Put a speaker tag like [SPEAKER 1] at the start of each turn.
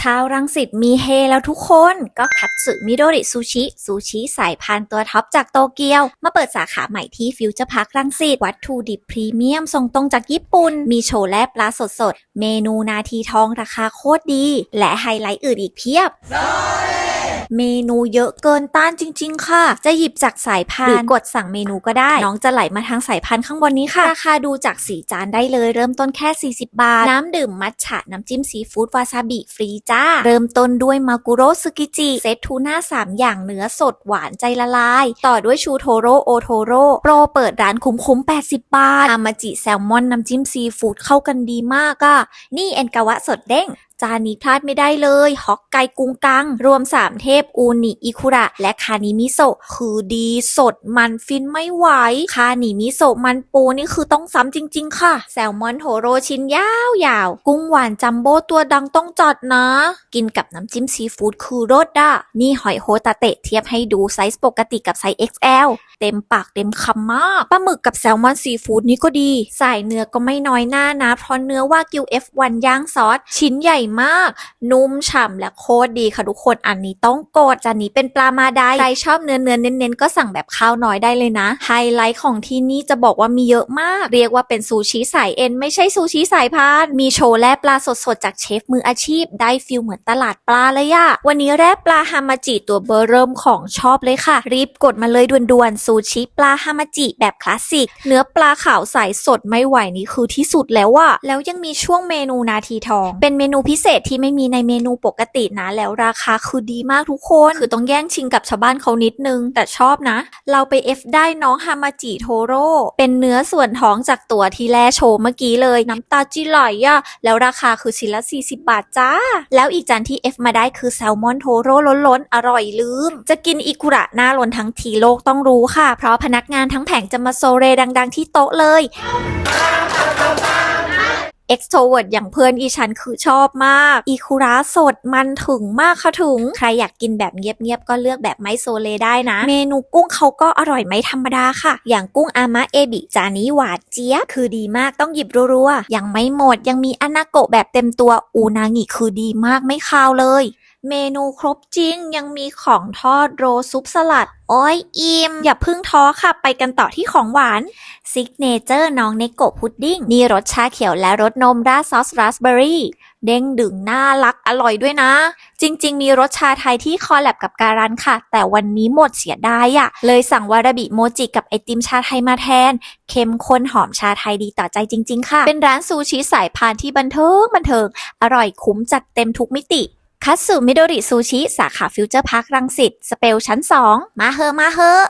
[SPEAKER 1] ชาวรังสิตมีเฮแล้วทุกคนก็คัตสึมิโดริซูชิซูชิสายพันตัวท็อปจากโตเกียว มาเปิดสาขาใหม่ที่ฟิวเจอร์พาร์ครังสิตวัตถุดิบพรีเมียมส่งตรงจากญี่ปุ่น มีโชว์และปลาสดๆ เมนูนาทีทองราคาโคตรดี และไฮไลท์อื่นอีกเพียบ เมนูเยอะเกินต้านจริง ๆ ค่ะ จะหยิบจากสายพันธุ์หรือกดสั่งเมนูก็ได้ น้องจะไหลมาทางสายพันธุ์ข้างบนนี้ค่ะ ราคาดูจากสีจานได้เลย เริ่มต้นแค่ 40 บาท น้ำดื่มมัทฉะน้ำจิ้มซีฟู้ดวาซาบิฟรีจ้า เริ่มต้นด้วยมากุโรสึกิจิ เซตทูน่า3 อย่างเนื้อสดหวานใจละลาย ต่อด้วยชูโทโร่โอโทโร่โปรเปิดร้านคุ้มๆ80 บาทอามาจิแซลมอนน้ำจิ้มซีฟู้ดเข้ากันดีมากอะนี่เอ็นกาวะสดเด้ง จานนี้พลาดไม่ได้เลยฮอกไกกุงกัง รวม 3 เทพอูนิอิคุระ และคานิมิโซะคือดีสดมันฟินไม่ไหวคานิมิโซะมันปูนี่คือต้องซ้ำจริง ๆ ค่ะ แซลมอนโทโรชิ้นยาวๆกุ้งหวานจัมโบ้ตัวดังต้องจัดนะ กินกับน้ำจิ้มซีฟู้ดคือรสอะนี่หอยโฮตาเตะเทียบให้ดูไซส์ปกติกับไซส์ XL เต็มปากเต็มคำมากปลาหมึกกับแซลมอนซีฟู้ดนี่ก็ดี ใสายเนื้อก็ไม่น้อยหน้านะ เพราะเนื้อวากิว F1 ย่างซอส ชิ้นใหญ่มาก นุ่มฉ่ำและโคตรดีค่ะทุกคนอันนี้ต้องกดจานนี้เป็นปลามาไดใครชอบเนื้อเนื้อเน้นๆก็สั่งแบบข้าวน้อยได้เลยนะ ไฮไลท์ของที่นี่จะบอกว่ามีเยอะมาก เรียกว่าเป็นซูชิสายเอ็นไม่ใช่ซูชิสายพาน มีโชว์แล่ปลาสดๆ จากเชฟมืออาชีพ ได้ฟิลเหมือนตลาดปลาเลยอะวันนี้แร่ปลาฮามาจิตัวเบอร์เริ่มของชอบเลยค่ะ รีบกดมาเลยด่วนๆซูชิปลาฮามาจิแบบคลาสสิก เนื้อปลาขาวใสสดไม่ไหวนี่คือที่สุดแล้วอะแล้วยังมีช่วงเมนูนาทีทอง เป็นเมนูพิเศษที่ไม่มีในเมนูปกตินะแล้วราคาคือดีมากทุกคน คือต้องแย่งชิงกับชาวบ้านเขานิดนึง แต่ชอบนะ เราไป F ได้น้องฮามาจิโทโร่เป็นเนื้อส่วนท้องจากตัวที่แลโชว์เมื่อกี้เลยน้ำตาจิไหลอะแล้วราคาคือชิ้นละ 40 บาทจ้า แล้วอีกจานที่ F มาได้คือแซลมอนโทโร่ล้นๆ อร่อยลืม จะกินอิกุระหน้าล้นทั้งทีโลกต้องรู้ค่ะ เพราะพนักงานทั้งแผงจะมาโซเรดัง ๆ ที่โต๊ะเลย extrovert อย่างเพื่อนอีฉันคือชอบมาก อีคุระสดมันถึงมากค่ะถึง ใครอยากกินแบบเงียบๆ ก็เลือกแบบไมโซเลได้นะ เมนูกุ้งเขาก็อร่อยไม่ธรรมดาค่ะ อย่างกุ้งอามะเอบิจานนี้หวานเจี๊ยบคือดีมากต้องหยิบรัวๆ ยังไม่หมดยังมีอนาโกะแบบเต็มตัวอูนางิคือดีมากไม่คาวเลย เมนูครบจริง ยังมีของทอดโรซุปสลัด โอ้ยอิมอย่าเพึ่งท้อค่ะ ไปกันต่อที่ของหวานซิกเนเจอร์น้องเนโกพุดดิ้งนี่รสชาเขียวและรสนมราดซอสราสเบอร์รี่ เด้งดึงน่ารักอร่อยด้วยนะ จริง ๆ มีรสชาไทยที่คอลแลบกับการันค่ะ แต่วันนี้หมดเสียดายอะเลยสั่งวาราบิโมจิกับไอติมชาไทยมาแทนเข้มข้นหอมชาไทยดีต่อใจจริง ๆ ค่ะ เป็นร้านซูชิสายพานที่บันเทิงบันเทิง อร่อยคุ้มจัดเต็มทุกมิติ คัตสึมิโดริซูชิ สาขาฟิวเจอร์พาร์ครังสิต สเปลชั้น 2 มาเฮอะมาเฮอะ